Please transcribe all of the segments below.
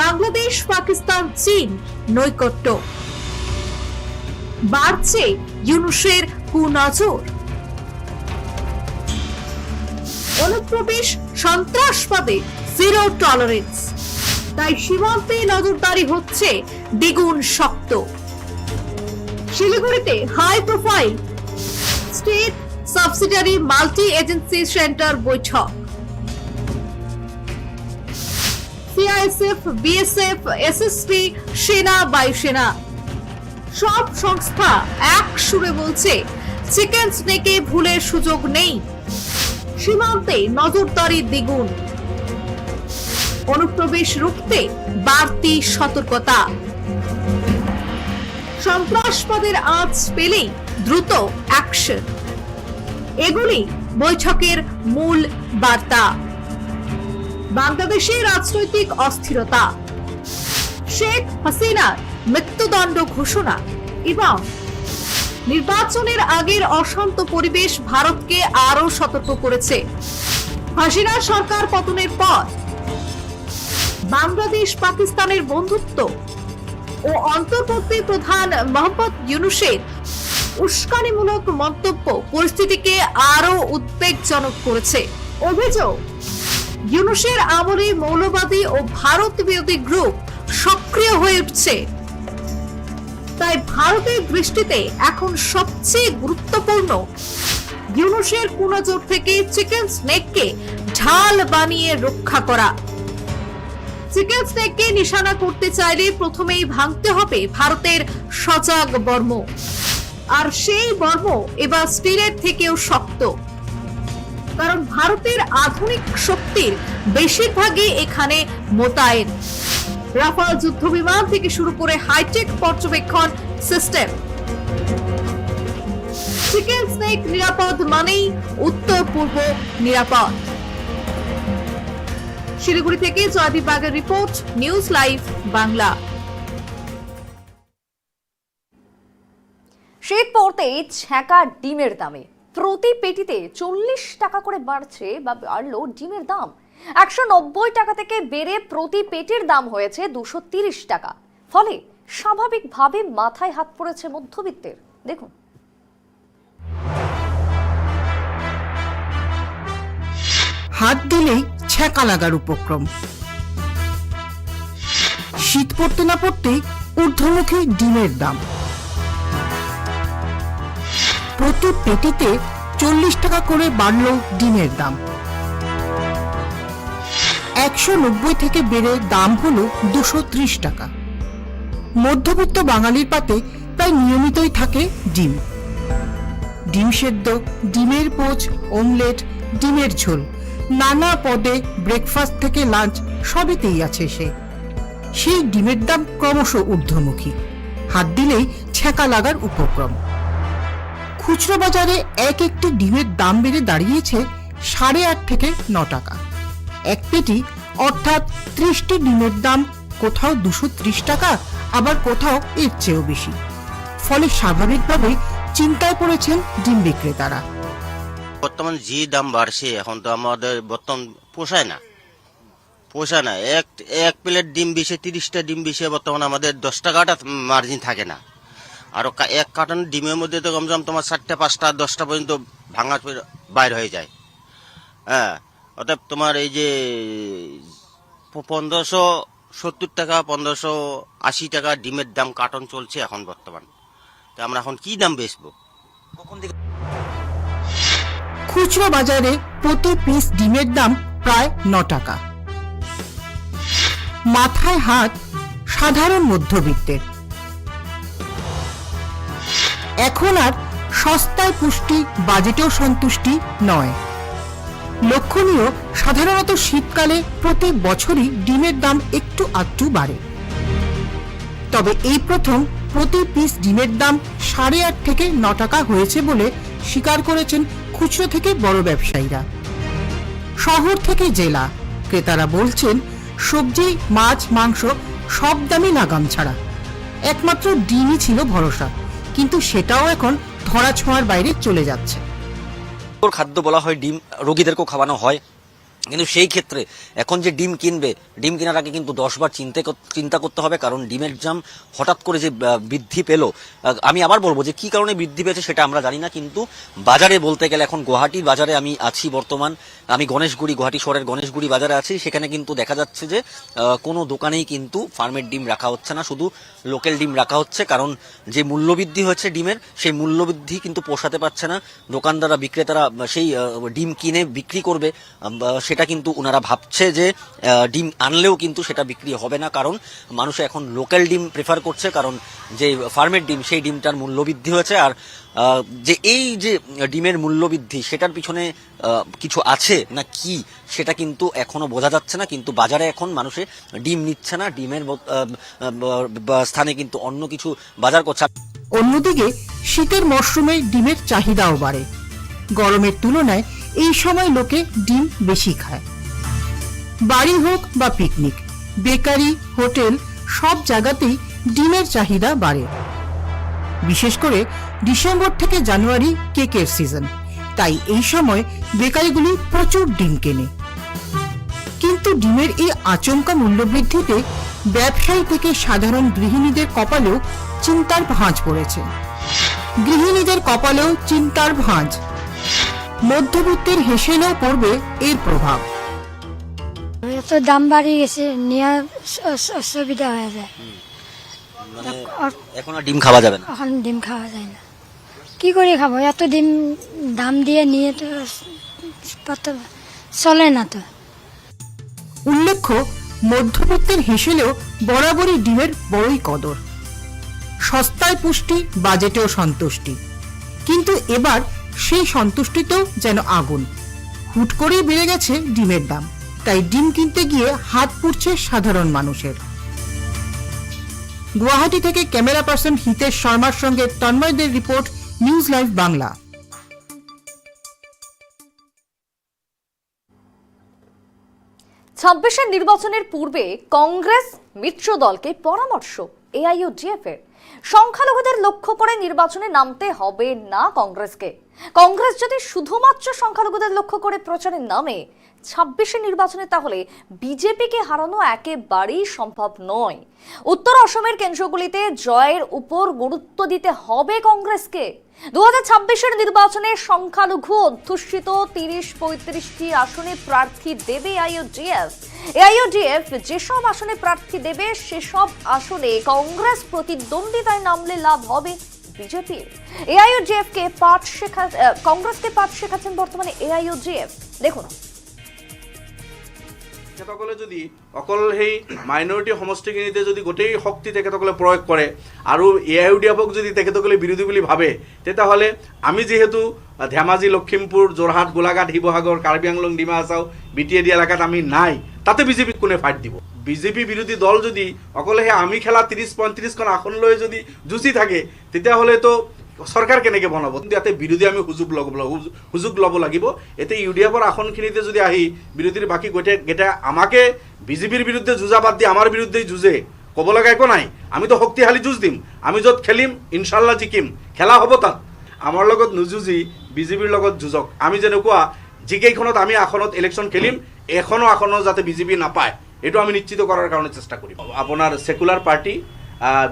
বাংলাদেশ, পাকিস্তান, চীন, নৈকট্য। বাড়ছে ইউনুসের কুনজর। অনুপ্রবেশ সন্ত্রাসবাদে জিরো টলারেন্স তাই সীমান্তে নজরদারি হচ্ছে দ্বিগুণ শক্ত। শিলিগুড়িতে high profile state subsidiary multi agency centre বৈঠক। সিআইএসএফ বিএসএফ এসএসপি সেনা বায়ুসেনা সব সংস্থা এক সুরে বলছে, চিকেন স্নেকে ভুলের সুযোগ নেই। সীমান্তে নজরদারি দ্বিগুণ। অনুপ্রবেশ রুখতে বাড়তি সতর্কতা। সন্ত্রাসবাদের আঁচ পেলেই দ্রুত অ্যাকশন এগুলি বৈঠকের মূল বার্তা। বাংলাদেশে রাজনৈতিক অস্থিরতা। শেখ হাসিনার মৃত্যুদণ্ড ঘোষণা এবং নির্বাচনের আগের অশান্ত পরিবেশ ভারতকে আরও সতর্ক করেছে। হাসিনা সরকার পতনের পর বাংলাদেশ পাকিস্তানের বন্ধুত্ব ও অন্তর্বর্তী প্রধান মোহাম্মদ ইউনুসের উস্কানিমূলক মন্তব্য পরিস্থিতিকে আরও উদ্বেগজনক করেছে। অভিযোগ ইউনুসের আমলে মৌলবাদী ও ভারত বিরোধী গ্রুপ সক্রিয় হয়ে উঠছে। তাই ভারতের দৃষ্টিতে এখন সবচেয়ে গুরুত্বপূর্ণ ইউনুসের কুনজর থেকে চিকেন স্নেককে ঢাল বানিয়ে রক্ষা করা। চিকেন স্নেককে নিশানা করতে চাইলে প্রথমেই ভাঙতে হবে ভারতের সজাগ বর্ম। আর সেই বর্ম এবার স্টিলের থেকেও শক্ত। কারণ ভারতের আধুনিক শক্তির বেশিরভাগই এখানে মোতায়েন। রাফাল যুদ্ধ বিমান থেকে শুরু করে হাইটেক পর্যবেক্ষণ সিস্টেম। চিকেন স্নেক নিরাপদ মানেই উত্তর পূর্ব নিরাপদ। শিলিগুড়ি থেকে জয়দীপ বাগের রিপোর্ট, নিউজ লাইভ বাংলা। শীত পড়তেই ছ্যাঁকা ডিমের দামে। প্রতি পেটিতে চল্লিশ টাকা করে বাড়ছে বা বাড়লো ডিমের দাম। একশো নব্বই টাকা থেকে বেড়ে প্রতি পেটির দাম হয়েছে দুশো তিরিশ টাকা। ফলে স্বাভাবিকভাবে মাথায় হাত পড়েছে মধ্যবিত্তের। দেখুন। হাত দিলেই ছ্যাঁকা লাগার উপক্রম। শীত পড়তে না পড়তেই ঊর্ধ্বমুখী ডিমের দাম। প্রতি পেটিতে চল্লিশ টাকা করে বাড়ল ডিমের দাম। একশো নব্বই থেকে বেড়ে দাম হল দুশো ত্রিশ টাকা। মধ্যবিত্ত বাঙালির পাতে প্রায় নিয়মিতই থাকে ডিম। ডিম সেদ্ধ, ডিমের পোচ, অমলেট, ডিমের ঝোল, নানা পদে ব্রেকফাস্ট থেকে লাঞ্চ সবেতেই আছে সে। সেই ডিমের দাম ক্রমশ ঊর্ধ্বমুখী। হাত দিলেই ছ্যাঁকা লাগার উপক্রম। খুচরো বাজারে এক একটি ডিমের দাম বেড়ে দাঁড়িয়েছে সাড়ে আট থেকে ন টাকা। এক পেটি অর্থাৎ ত্রিশটি ডিমের দাম কোথাও দুশো ত্রিশ টাকা, আবার কোথাও এর চেয়েও বেশি। ফলে স্বাভাবিকভাবে চিন্তায় পড়েছেন ডিম বিক্রেতারা। বর্তমান যে দাম বাড়ছে, এখন তো আমাদের বর্তমান পোষায় না। পোষায় না। এক এক প্লেট ডিম বিষে তিরিশটা ডিম বিষে বর্তমান আমাদের দশ টাকাটা মার্জিন থাকে না। আর এক কার্টন ডিমের মধ্যে তো কমসে কম তোমার চারটে পাঁচটা দশটা পর্যন্ত ভাঙা বাইর হয়ে যায়। হ্যাঁ অতএব তোমার এই যে পনেরোশো সত্তর টাকা পনেরোশো আশি টাকা ডিমের দাম কার্টন চলছে এখন বর্তমান। তা আমরা এখন কি দাম বেচবো? কখন থেকে খুচরো বাজারে প্রতি পিস ডিমের দাম প্রায় ন টাকা। মাথায় হাত সাধারণ মধ্যবিত্তের। এখন আর সস্তায় পুষ্টি, বাজেটেও সন্তুষ্টি নয়। লক্ষণীয়, সাধারণত শীতকালে প্রতি বছরই ডিমের দাম একটু আধটু বাড়ে। তবে এই প্রথম প্রতি পিস ডিমের দাম সাড়ে আট থেকে ন টাকা হয়েছে বলে স্বীকার করেছেন খুচরো থেকে বড় ব্যবসায়ীরা। শহর থেকে জেলা ক্রেতারা বলছেন, সবজি, মাছ, মাংস সব দামই লাগাম ছাড়া। একমাত্র ডিমই ছিল ভরসা। কিন্তু সেটাও এখন ধরা ছোঁয়ার বাইরে চলে যাচ্ছে। খাদ্য বলা হয় ডিম, রোগীদেরকেও খাওয়ানো হয়। কিন্তু সেই ক্ষেত্রে এখন যে ডিম কিনবে, ডিম কেনার আগে কিন্তু দশবার চিন্তা চিন্তা করতে হবে, কারণ ডিমের দাম হঠাৎ করে যে বৃদ্ধি পেল আমি আবার বলব যে কি কারণে বৃদ্ধি পেয়েছে সেটা আমরা জানি না, কিন্তু বাজারে বলতে গেলে এখন গুয়াহাটির বাজারে আমি আছি বর্তমান, আমি গণেশগুড়ি, গুয়াহাটি শহরের গণেশগুড়ি বাজারে আছি, সেখানে কিন্তু দেখা যাচ্ছে যে কোনো দোকানেই কিন্তু ফার্মের ডিম রাখা হচ্ছে না, শুধু লোকাল ডিম রাখা হচ্ছে, কারণ যে মূল্যবৃদ্ধি হয়েছে ডিমের, সেই মূল্যবৃদ্ধি কিন্তু পোষাতে পারছে না, দোকানদাররা, বিক্রেতারা সেই ডিম কিনে বিক্রি করবে সেটা কিন্তু ওনারা ভাবছে যে ডিম আনলেও কিন্তু সেটা বিক্রি হবে না, কারণ মানুষ এখন লোকাল ডিম প্রেফার করছে, কারণ যে ফার্মের ডিম, সেই ডিমটার মূল্য বৃদ্ধি হয়েছে, আর যে এই যে ডিমের মূল্য বৃদ্ধি সেটার পিছনে কিছু আছে না কি, সেটা কিন্তু এখনও বোঝা যাচ্ছে না, কিন্তু বাজারে এখন মানুষে ডিম নিচ্ছে না, ডিমের স্থানে কিন্তু অন্য কিছু বাজার করছে। অন্যদিকে শীতের মরশুমে ডিমের চাহিদাও বাড়ে। গরমের তুলনায় এই সময় লোকে ডিম বেশি খায়। বাড়ি হোক বা পিকনিক বেকারি, হোটেল, সব জায়গাতেই ডিমের চাহিদা বাড়ে। বিশেষ করে ডিসেম্বর থেকে জানুয়ারি কেকের সিজন তাই এই সময় বেকারিগুলি প্রচুর ডিম কেনে। কিন্তু ডিমের এই আচমকা মূল্যবৃদ্ধিতে ব্যবসায়ী থেকে সাধারণ গৃহিণীদের কপালেও চিন্তার ভাঁজ পড়েছে। গৃহিণীদের কপালেও চিন্তার ভাঁজ। মধ্যবিত্তের হেসেলেও পড়বে এর প্রভাব। এত দাম বাড়িয়ে গেছে নেওয়া অসুবিধা হয়ে যায়। মানে এখন আর ডিম খাওয়া যাবে না। এখন ডিম খাওয়া যায় না। কি করে খাব? এত ডিম দাম দিয়ে নিয়ে তো চলে না তো। উল্লেখ্য মধ্যবিত্তের হেসেলেও বরাবরই ডিমের বড়ই কদর। সস্তায় পুষ্টি বাজেটেও সন্তুষ্টি। কিন্তু এবার সেই সন্তুষ্টিতেও যেন আগুন। হুট করেই বেড়ে গেছে ডিমের দাম। তাই ডিম কিনতে গিয়ে হাত পুড়ছে সাধারণ মানুষের। গুয়াহাটি থেকে ক্যামেরা পার্সন হিতেশ শর্মার সঙ্গে তন্ময়দের রিপোর্ট, নিউজ লাইভ বাংলা। ছাব্বিশের নির্বাচনের পূর্বে কংগ্রেস মিত্র দলকে পরামর্শ এআইইউডিএফ এর। সংখ্যালঘুদের লক্ষ্য করে নির্বাচনে নামতে হবে না কংগ্রেসকে। কংগ্রেস যদি শুধুমাত্র সংখ্যালঘুদের লক্ষ্য করে প্রচারে নামে, ছাব্বিশে নির্বাচনে তাহলে বিজেপিকে হারানো একেবারেই সম্ভব নয়। উত্তর অসমের কেন্দ্রগুলিতে জয়ের উপর গুরুত্ব দিতে হবে কংগ্রেসকে। দু হাজার নির্বাচনে সংখ্যালঘু অধ্যুষিত তিরিশ পঁয়ত্রিশটি আসনে প্রার্থী দেবে আইওডিএফ। এআইওডিএফ যেসব আসনে প্রার্থী দেবে, সেসব আসনে কংগ্রেস প্রতিদ্বন্দ্বিতায় নামলে লাভ হবে বিজেপির। এআইওডিএফ কে পাঠ শেখা কংগ্রেসকে পাঠ শেখাচ্ছেন বর্তমানে এআইওডিএফ দেখুন। তেখেতসকলে যদি অকল সেই মাইনৰিটি সমষ্টিখিনিতে যদি গোটেই শক্তি তেখেতসকলে প্ৰয়োগ কৰে, আৰু এ আই ইউ ডি এফক যদি তেখেতসকলে বিৰোধী বুলি ভাবে, তেতিয়াহ'লে আমি যিহেতু ধেমাজি, লখিমপুৰ, যোৰহাট, গোলাঘাট, শিৱসাগৰ, কাৰ্বি আংলং, ডিমা হাছাও বি টি এলেকাত আমি নাই, তাতে বিজেপিক কোনে ফাইট দিব? বিজেপি বিৰোধী দল যদি অকলে সেই আমি খেলা ত্ৰিছ পঁয়ত্ৰিছখন আসন লৈ যদি যুঁজি থাকে, তেতিয়াহ'লেতো চৰকাৰ কেনেকৈ বনাব। ইয়াতে বিৰোধী আমি সুযোগ ল'ব সুযোগ ল'ব লাগিব। এতিয়া ইউ ডি এফৰ আসনখিনিতে যদি আহি বিৰোধীৰ বাকী গোটেই কেইটা আমাকে বিজেপিৰ বিৰুদ্ধে যুঁজা বাদ দি আমাৰ বিৰুদ্ধেই যুঁজে, ক'ব লগা একো নাই। আমিতো শক্তিশালী যুঁজ দিম। আমি য'ত খেলিম, ইনশাল্লাহ জিকিম। খেলা হ'ব তাত। আমাৰ লগত নুযুঁজি বিজেপিৰ লগত যুঁজক। আমি যেনেকুৱা যিকেইখনত আমি আসনত ইলেকশ্যন খেলিম, এখনও আসনো যাতে বিজেপি নাপায়। এইটো আমি নিশ্চিত কৰাৰ কাৰণে চেষ্টা কৰিম। আপোনাৰ ছেকুলাৰ পাৰ্টি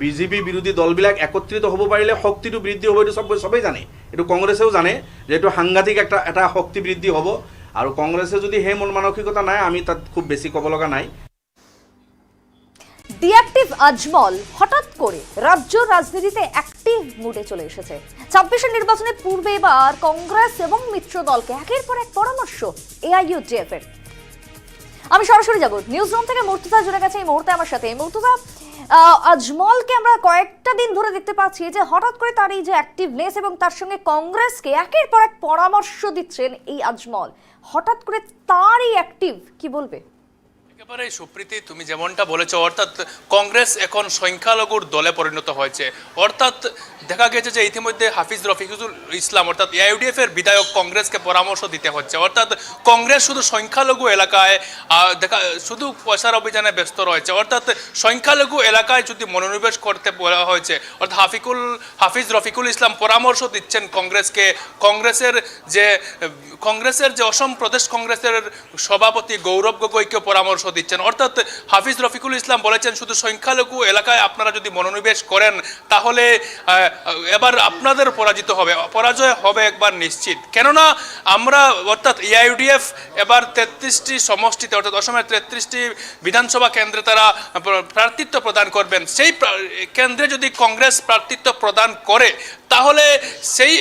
বিজেপি বিৰোধী দলবিলাক একত্ৰিত হ'ব পাৰিলে শক্তিটো বৃদ্ধি হ'ব চব চবেই জানে। এইটো কংগ্ৰেছেও জানে যে এইটো সাংঘাতিক এটা এটা শক্তি বৃদ্ধি হ'ব। আৰু কংগ্ৰেছে যদি সেই মন মানসিকতা নাই আমি তাত খুব বেছি ক'ব লগা নাই। ডিঅ্যাক্টিভ আজমল হঠাৎ করে রাজ্য রাজনীতিতে অ্যাক্টিভ মুডে চলে এসেছে। ছাব্বিশের নির্বাচনে পূর্বে এবার কংগ্রেস এবং মিত্র দলকে একের পর এক পরামর্শ এআইইউডিএফ এর আমি সরাসরি যাব। নিউজ রুম থেকে মূর্তিতা জুড়ে গেছে এই মুহূর্তে আমার সাথে। মূর্তিতা আহ, আজমলকে আমরা কয়েকটা দিন ধরে দেখতে পাচ্ছি যে হঠাৎ করে তার এই যে অ্যাক্টিভনেস এবং তার সঙ্গে কংগ্রেসকে একের পর এক পরামর্শ দিচ্ছেন এই আজমল। হঠাৎ করে তারই অ্যাক্টিভ কি বলবে? একেবারে সুপ্রীতি, তুমি যেমনটা বলেছ, অর্থাৎ কংগ্রেস এখন সংখ্যালঘুর দলে পরিণত হয়েছে। অর্থাৎ দেখা গেছে যে ইতিমধ্যে হাফিজ রফিকুল ইসলাম, অর্থাৎ এআইডিএফ এর বিধায়ক কংগ্রেসকে পরামর্শ দিতে হচ্ছে। অর্থাৎ কংগ্রেস শুধু সংখ্যালঘু এলাকায় দেখা, শুধু পয়সার অভিযানে ব্যস্ত রয়েছে। অর্থাৎ সংখ্যালঘু এলাকায় যদি মনোনিবেশ করতে বলা হয়েছে, অর্থাৎ হাফিকুল, হাফিজ রফিকুল ইসলাম পরামর্শ দিচ্ছেন কংগ্রেসকে, কংগ্রেসের যে কংগ্রেসের যে অসম প্রদেশ কংগ্রেসের সভাপতি গৌরব গগৈকে পরামর্শ দিচ্ছেন। অর্থাৎ হাফিজ রফিকুল ইসলাম বলেছেন, শুধু সংখ্যালঘু এলাকায় আপনারা যদি মনোনিবেশ করেন, তাহলে এবার আপনাদের পরাজিত হবে। পরাজয় হবে একবার নিশ্চিত। কেননা, আমরা, অর্থাৎ এআইউডিএফ এবার তেত্রিশটি সমষ্টিতে, অর্থাৎ অসমের তেত্রিশটি বিধানসভা কেন্দ্রে তারা প্রার্থিত্ব প্রদান করবেন। সেই কেন্দ্রে যদি কংগ্রেস প্রার্থিত্ব প্রদান করে, তাহলে সেই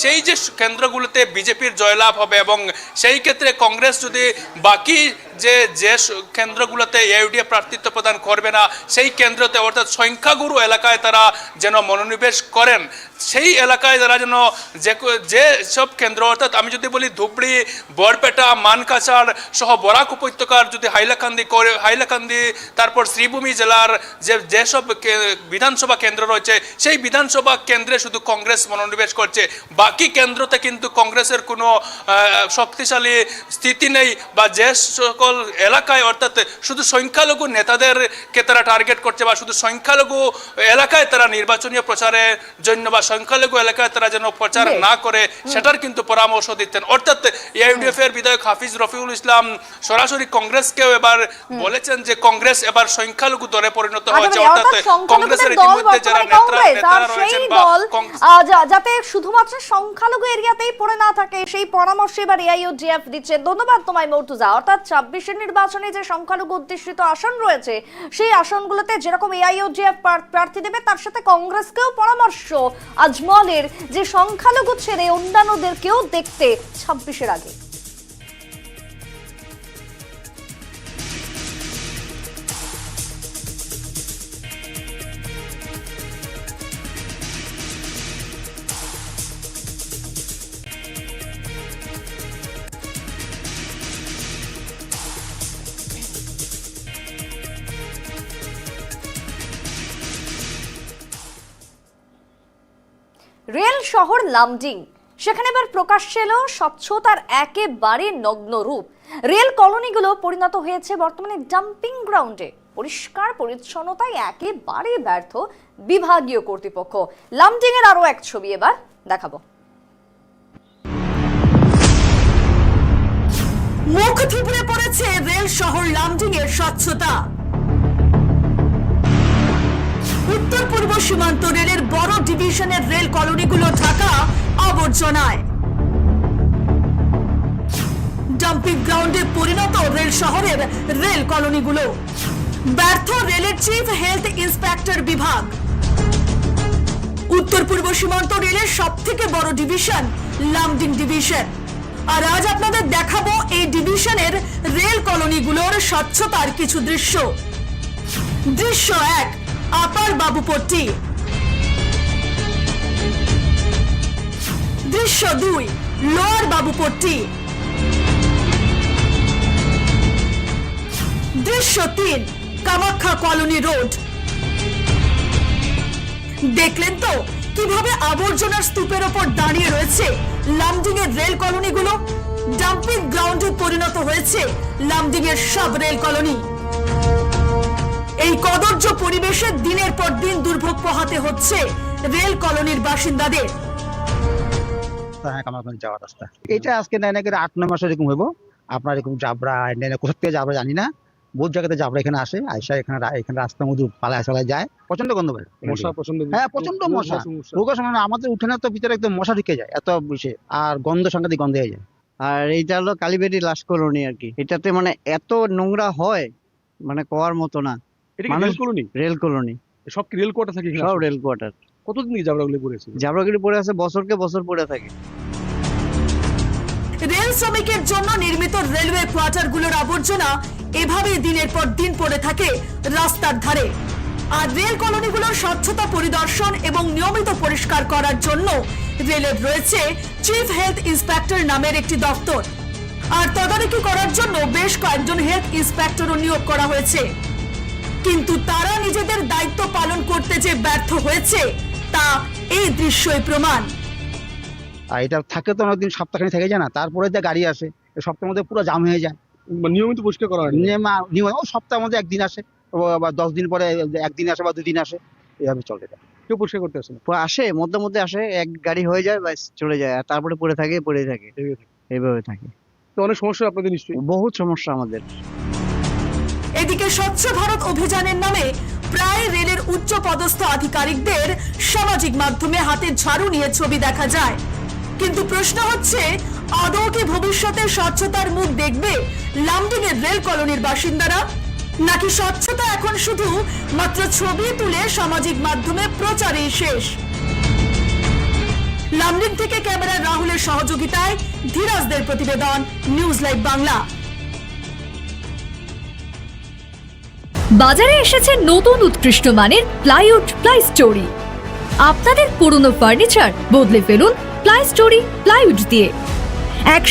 সেই যে কেন্দ্রগুলোতে বিজেপির জয়লাভ হবে এবং সেই ক্ষেত্রে কংগ্রেস যদি বাকি যে যে কেন্দ্রগুলোতে এআইডিএ প্রার্থিত্ব প্রদান করবে না, সেই কেন্দ্রতে অর্থাৎ সংখ্যাগুরু এলাকায় তারা যেন মনোনিবেশ করেন। সেই এলাকায় তারা যেন যে যে সব কেন্দ্র, অর্থাৎ আমি যদি বলি ধুবড়ি, বরপেটা, মানকাছাড় সহ বরাক উপত্যকার যদি হাইলাকান্দি করে, হাইলাকান্দি, তারপর শ্রীভূমি জেলার যে যেসব বিধানসভা কেন্দ্র রয়েছে, সেই বিধানসভা কেন্দ্রে শুধু কংগ্রেস মনোনিবেশ করছে। বাকি কেন্দ্রতে কিন্তু কংগ্রেসের কোনো শক্তিশালী স্থিতি নেই বা যে সকল এলাকায় অর্থাৎ শুধু সংখ্যালঘু নেতাদেরকে তারা টার্গেট করছে বা শুধু সংখ্যালঘু এলাকায় তারা নির্বাচনীয় প্রচারের জন্য বা সংখ্যালঘু এলাকায় তারা যেন প্রচার না করে সেটার কিন্তু পরামর্শ দিতেন। অর্থাৎ এআইডিএফ এর বিধায়ক হাফিজ রফিউল ইসলাম সরাসরি কংগ্রেসকেও এবার বলেছেন যে কংগ্রেস এবার সংখ্যালঘু দলে পরিণত হয়েছে অর্থাৎ অর্থাৎ কংগ্রেসের ইতিমধ্যে যারা বর্তমানে নেতারা রয়েছেন বা যাতে শুধুমাত্র সংখ্যালঘু এরিয়াতেই পড়ে না থাকে সেই পরামর্শ এবার এআইইউডিএফ দিচ্ছে। ধন্যবাদ তোমায় মর্তুজা অর্থাৎ ছাব্বিশের নির্বাচনে যে সংখ্যালঘু অধ্যুষিত আসন রয়েছে, সেই আসনগুলোতে যেরকম এআইইউডিএফ প্রার্থী দেবে, তার সাথে কংগ্রেসকেও পরামর্শ। আজমলের যে সংখ্যালঘু ছেড়ে অন্যান্যদেরকেও দেখতে ছাব্বিশের আগে। রেল শহর লামডিং। সেখানে এবার প্রকাশ্যে এলো স্বচ্ছতার একেবারে নগ্ন রূপ। রেল কলোনিগুলো পরিণত হয়েছে বর্তমানে ডাম্পিং গ্রাউন্ডে। পরিষ্কার পরিচ্ছন্নতায় একেবারে ব্যর্থ বিভাগীয় কর্তৃপক্ষ। লামডিং এর আরও এক ছবি এবার দেখাবো। মুখ থুবড়ে পড়েছে রেল শহর লামডিং এর স্বচ্ছতা। উত্তর পূর্ব সীমান্ত রেলের বড় ডিভিশনের রেল কলোনিগুলো ঢাকা আবর্জনায়। ডাম্পিং গ্রাউন্ডে পরিণত রেল শহরের রেল কলোনিগুলো। ব্যর্থ রেলের চিফ হেলথ ইন্সপেক্টর বিভাগ। উত্তর পূর্ব সীমান্ত রেলের সব থেকে বড় ডিভিশন লামডিং ডিভিশন। আর আজ আপনাদের দেখাবো এই ডিভিশনের রেল কলোনিগুলোর স্বচ্ছতার কিছু দৃশ্য। দৃশ্য এক আপার বাবুপট্টি দৃশ্য দুই, লোয়ার বাবুপট্টি দৃশ্য তিন, কামাখ্যা কলোনি রোড। দেখলেন তো কীভাবে আবর্জনার স্তূপের ওপর দাঁড়িয়ে রয়েছে লামডিং এর রেল কলোনিগুলো? ডাম্পিং গ্রাউন্ডে পরিণত হয়েছে লামডিং এর সব রেল কলোনি। এই কদর্য পরিবেশে দিনের পর দিন দুর্ভোগ পোহাতে হচ্ছে রেল কলোনির বাসিন্দাদের। হ্যাঁ কামারগঞ্জ যাওয়ার রাস্তা। এটা আজকে নাই না করে আট নয় মাস এরকম হইব। আপনার এরকম জাবরা নাই না কোথা থেকে জাবরা জানি না। বহুত জায়গাতে জাবরা এখানে আসে আইসা এখানে এখানে রাস্তার মধ্যে পালায় চালায় যায়। প্রচণ্ড গন্ধ বের মশা প্রচণ্ড হ্যাঁ প্রচণ্ড মশা রোগের সময় আমাদের উঠোনে তো ভিতরে একদম মশা ঢুকে যায় এত বেশি। আর গন্ধ সাংঘাতিক গন্ধ হয়ে যায়। আর এইটা হলো কালীবেড়ি লাশ কলোনি আর কি। এটাতে মানে এত নোংরা হয় মানে কোয়ার মতো না। এটা কি রেল কলোনি রেল কলোনি সব কি রেল কোয়ার্টার থাকে সব রেল কোয়ার্টার কতদিন থেকে জাবরাগুলি পড়েছে জাবরাগিরি পড়ে আছে বছরকে বছর পড়ে থাকে। রেল শ্রমিকের জন্য নির্মিত রেলওয়ে কোয়ার্টারগুলোর আবর্জনা এভাবেই দিনের পর দিন পড়ে থাকে রাস্তার ধারে। আর রেল কলোনিগুলোর স্বচ্ছতা পরিদর্শন এবং নিয়মিত পরিষ্কার করার জন্য রেলের রয়েছে চিফ হেলথ ইন্সপেক্টর নামের একটি দপ্তর। আর তদারকি করার জন্য বেশ কয়েকজন হেলথ ইন্সপেক্টরও নিয়োগ করা হয়েছে। কিন্তু তারা নিজেদের দায়িত্ব পালন করতে যে ব্যর্থ হয়েছে তা এই দৃশ্যই প্রমাণ। আর এটা থাকে তো অনেকদিন সপ্তাহখানি থেকে যায় না তারপরে যে গাড়ি আসে সপ্তাহের মধ্যে পুরো জাম হয়ে যায়। মানে নিয়মিত পরিষ্কার করা হয় না। নিয়ম নিয়ম ও সপ্তাহের মধ্যে একদিন আসে আবার দশ দিন পরে একদিন আসে বা দুদিন আসে এভাবে চলে এটা কেউ পরিষ্কার করতে আসে আসে মধ্যে মধ্যে আসে এক গাড়ি হয়ে যায় ব্যাস চলে যায় আর তারপরে পড়ে থাকে পড়ে থাকে। এইভাবে থাকে। এইভাবে থাকে। তো অনেক সমস্যা আপনাদের নিশ্চয়ই। বহুত সমস্যা আমাদের। এদিকে স্বচ্ছ ভারত অভিযানের নামে প্রায় রেলের উচ্চ পদস্থ আধিকারিকদের সামাজিক মাধ্যমে হাতে ঝাড়ু নিয়ে ছবি দেখা যায়। কিন্তু প্রশ্ন হচ্ছে, আদৌ কি ভবিষ্যতে স্বচ্ছতার মুখ দেখবে লামডিং এর রেল কলোনির বাসিন্দারা? নাকি স্বচ্ছতা এখন শুধু মাত্র ছবি তুলে সামাজিক মাধ্যমে প্রচারেই শেষ? লামডিং থেকে ক্যামেরার রাহুলের সহযোগিতায় ধীরাজদের প্রতিবেদন, নিউজ লাইভ বাংলা। বাজারে এসেছে নতুন উৎকৃষ্ট মানের প্লাইউড প্লাই স্টোরি আপনাদের পুরনো ফার্নিচার বদলে ফেলুন প্লাই স্টোরি প্লাইউড দিয়ে। এক